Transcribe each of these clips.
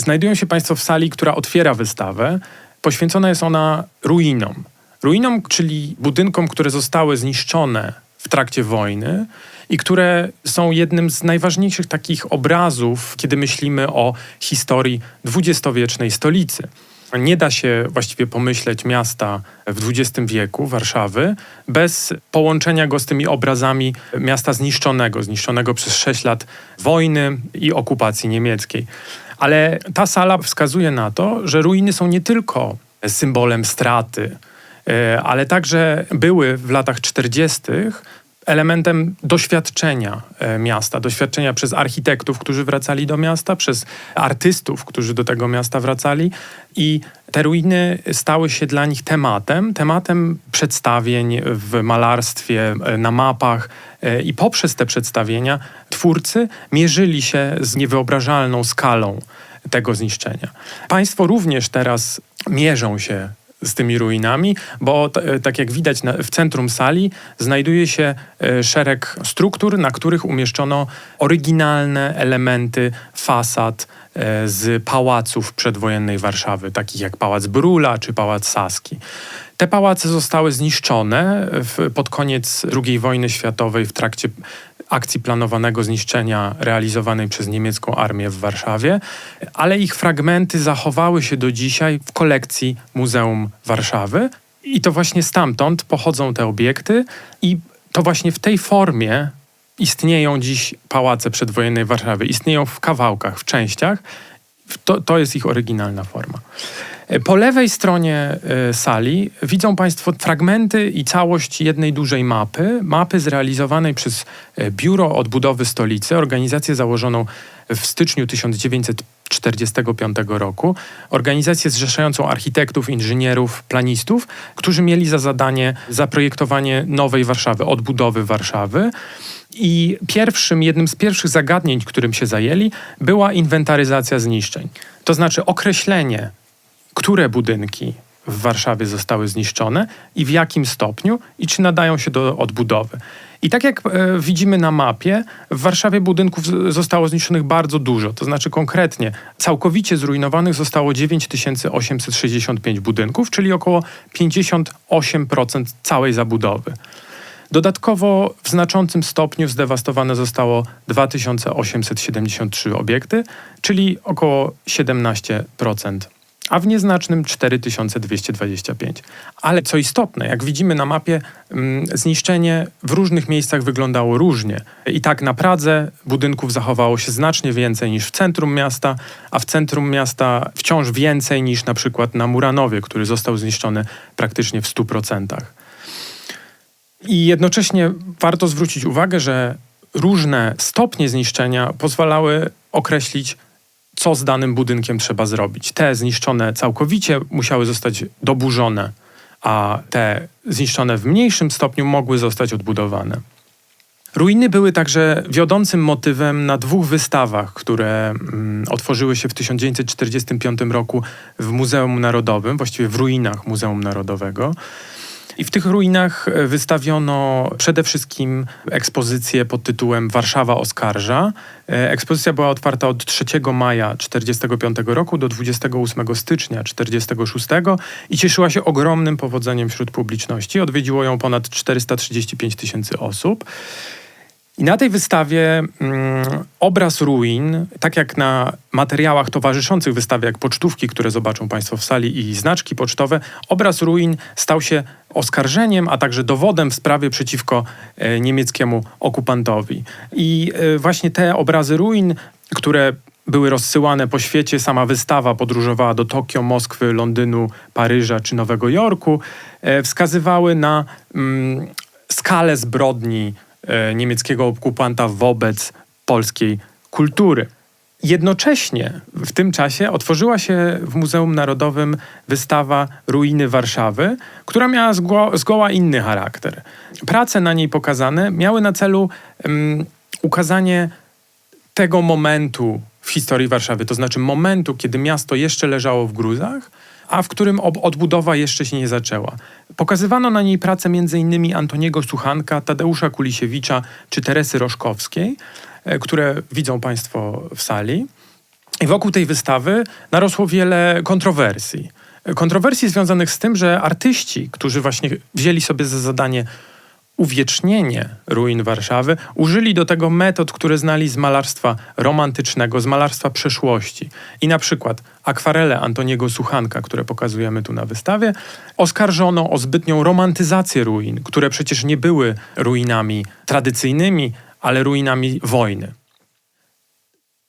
znajdują się Państwo w sali, która otwiera wystawę. Poświęcona jest ona ruinom. Ruinom, czyli budynkom, które zostały zniszczone w trakcie wojny i które są jednym z najważniejszych takich obrazów, kiedy myślimy o historii dwudziestowiecznej stolicy. Nie da się właściwie pomyśleć miasta w XX wieku, Warszawy, bez połączenia go z tymi obrazami miasta zniszczonego, zniszczonego przez sześć lat wojny i okupacji niemieckiej. Ale ta sala wskazuje na to, że ruiny są nie tylko symbolem straty, e, ale także były w latach 40 elementem doświadczenia e, miasta, doświadczenia przez architektów, którzy wracali do miasta, przez artystów, którzy do tego miasta wracali i te ruiny stały się dla nich tematem, tematem przedstawień w malarstwie, e, na mapach e, i poprzez te przedstawienia twórcy mierzyli się z niewyobrażalną skalą tego zniszczenia. Państwo również teraz mierzą się z tymi ruinami, bo t- tak jak widać na, w centrum sali znajduje się e, szereg struktur, na których umieszczono oryginalne elementy fasad e, z pałaców przedwojennej Warszawy, takich jak Pałac Brula czy Pałac Saski. Te pałace zostały zniszczone w, pod koniec II wojny światowej w trakcie akcji planowanego zniszczenia realizowanej przez niemiecką armię w Warszawie, ale ich fragmenty zachowały się do dzisiaj w kolekcji Muzeum Warszawy. I to właśnie stamtąd pochodzą te obiekty, i to właśnie w tej formie istnieją dziś pałace przedwojennej Warszawy. Istnieją w kawałkach, w częściach. To, to jest ich oryginalna forma. Po lewej stronie y, sali widzą Państwo fragmenty i całość jednej dużej mapy. Mapy zrealizowanej przez y, Biuro Odbudowy Stolicy, organizację założoną w styczniu 1945 roku. Organizację zrzeszającą architektów, inżynierów, planistów, którzy mieli za zadanie zaprojektowanie nowej Warszawy, odbudowy Warszawy. I pierwszym, jednym z pierwszych zagadnień, którym się zajęli, była inwentaryzacja zniszczeń. To znaczy określenie które budynki w Warszawie zostały zniszczone i w jakim stopniu i czy nadają się do odbudowy. I tak jak e, widzimy na mapie, w Warszawie budynków zostało zniszczonych bardzo dużo. To znaczy konkretnie całkowicie zrujnowanych zostało 9865 budynków, czyli około 58% całej zabudowy. Dodatkowo w znaczącym stopniu zdewastowane zostało 2873 obiekty, czyli około 17%, a w nieznacznym 4225. Ale co istotne, jak widzimy na mapie, mm, zniszczenie w różnych miejscach wyglądało różnie. I tak na Pradze budynków zachowało się znacznie więcej niż w centrum miasta, a w centrum miasta wciąż więcej niż na przykład na Muranowie, który został zniszczony praktycznie w 100%. I jednocześnie warto zwrócić uwagę, że różne stopnie zniszczenia pozwalały określić, co z danym budynkiem trzeba zrobić. Te zniszczone całkowicie musiały zostać doburzone, a te zniszczone w mniejszym stopniu mogły zostać odbudowane. Ruiny były także wiodącym motywem na dwóch wystawach, które mm, otworzyły się w 1945 roku w Muzeum Narodowym, właściwie w ruinach Muzeum Narodowego. I w tych ruinach e, wystawiono przede wszystkim ekspozycję pod tytułem Warszawa oskarża. E, Ekspozycja była otwarta od 3 maja 1945 roku do 28 stycznia 1946 i cieszyła się ogromnym powodzeniem wśród publiczności. Odwiedziło ją ponad 435 tysięcy osób. I na tej wystawie mm, obraz ruin, tak jak na materiałach towarzyszących wystawie, jak pocztówki, które zobaczą Państwo w sali i znaczki pocztowe, obraz ruin stał się oskarżeniem, a także dowodem w sprawie przeciwko e, niemieckiemu okupantowi. I e, właśnie te obrazy ruin, które były rozsyłane po świecie, sama wystawa podróżowała do Tokio, Moskwy, Londynu, Paryża czy Nowego Jorku, e, wskazywały na mm, skalę zbrodni niemieckiego okupanta wobec polskiej kultury. Jednocześnie w tym czasie otworzyła się w Muzeum Narodowym wystawa Ruiny Warszawy, która miała zgło, zgoła inny charakter. Prace na niej pokazane miały na celu mm, ukazanie tego momentu w historii Warszawy, to znaczy momentu, kiedy miasto jeszcze leżało w gruzach, a w którym odbudowa jeszcze się nie zaczęła. Pokazywano na niej pracę m.in. Antoniego Suchanka, Tadeusza Kulisiewicza czy Teresy Roszkowskiej, e, które widzą Państwo w sali. I wokół tej wystawy narosło wiele kontrowersji. Kontrowersji związanych z tym, że artyści, którzy właśnie wzięli sobie za zadanie uwiecznienie ruin Warszawy, użyli do tego metod, które znali z malarstwa romantycznego, z malarstwa przeszłości. I na przykład akwarele Antoniego Suchanka, które pokazujemy tu na wystawie, oskarżono o zbytnią romantyzację ruin, które przecież nie były ruinami tradycyjnymi, ale ruinami wojny.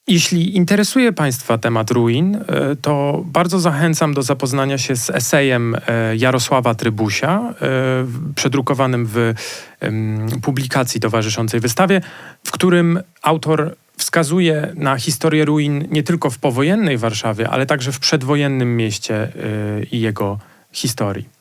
Jeśli interesuje Państwa temat ruin, e, to bardzo zachęcam do zapoznania się z esejem e, Jarosława Trybusia, e, przedrukowanym w publikacji towarzyszącej wystawie, w którym autor wskazuje na historię ruin nie tylko w powojennej Warszawie, ale także w przedwojennym mieście i jego historii.